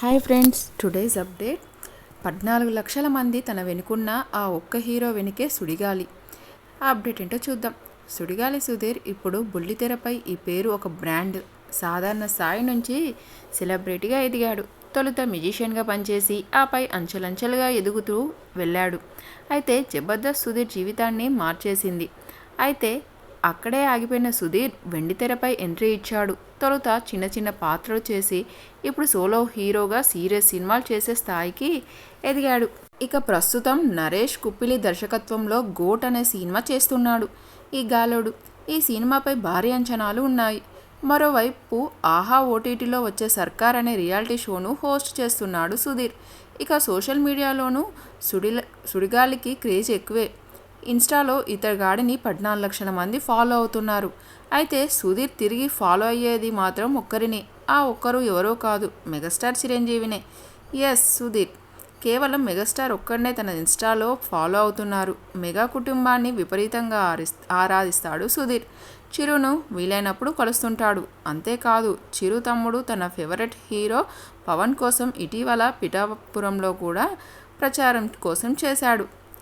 Hi friends today's update పద్నాలుగు లక్షల మంది తన వెనుకున్న ఆ ఒక్క హీరో వెనుకే సుడిగాలి. ఆ అప్డేట్ ఏంటో చూద్దాం. సుడిగాలి సుధీర్ ఇప్పుడు బుల్లితెరపై ఈ పేరు ఒక బ్రాండ్. సాధారణ స్థాయి నుంచి సెలబ్రిటీగా ఎదిగాడు. తొలుత మ్యూజిషియన్గా పనిచేసి ఆపై అంచెలంచెలుగా ఎదుగుతూ వెళ్ళాడు. అయితే జబర్దస్త్ సుధీర్ జీవితాన్ని మార్చేసింది. అయితే అక్కడే ఆగిపోయిన సుధీర్ వెండితెరపై ఎంట్రీ ఇచ్చాడు. తొలుత చిన్న చిన్న పాత్రలు చేసి ఇప్పుడు సోలో హీరోగా సీరియస్ సినిమాలు చేసే స్థాయికి ఎదిగాడు. ఇక ప్రస్తుతం నరేష్ కుప్పిలి దర్శకత్వంలో గోట్ అనే సినిమా చేస్తున్నాడు. ఈ గాలోడు ఈ సినిమాపై భారీ అంచనాలు ఉన్నాయి. మరోవైపు ఆహా ఓటీటీలో వచ్చే సర్కార్ అనే రియాలిటీ షోను హోస్ట్ చేస్తున్నాడు సుధీర్. ఇక సోషల్ మీడియాలోనూ సుడిల సుడిగాలికి క్రేజ్ ఎక్కువే. ఇన్స్టాలో ఇతగాడిని పద్నాలుగు లక్షల మంది ఫాలో అవుతున్నారు. అయితే సుధీర్ తిరిగి ఫాలో అయ్యేది మాత్రం ఒక్కరినే. ఆ ఒక్కరు ఎవరో కాదు మెగాస్టార్ చిరంజీవినే. ఎస్ సుధీర్. కేవలం మెగాస్టార్ ఒక్కడనే తన ఇన్స్టాలో ఫాలో అవుతున్నారు. మెగా కుటుంబాన్ని విపరీతంగా ఆరిస్ ఆరాధిస్తాడు సుధీర్. చిరును వీలైనప్పుడు కలుస్తుంటాడు. అంతేకాదు చిరు తమ్ముడు తన ఫేవరెట్ హీరో పవన్ కోసం ఇటీవల పిఠాపురంలో కూడా ప్రచారం కోసం చేశాడు.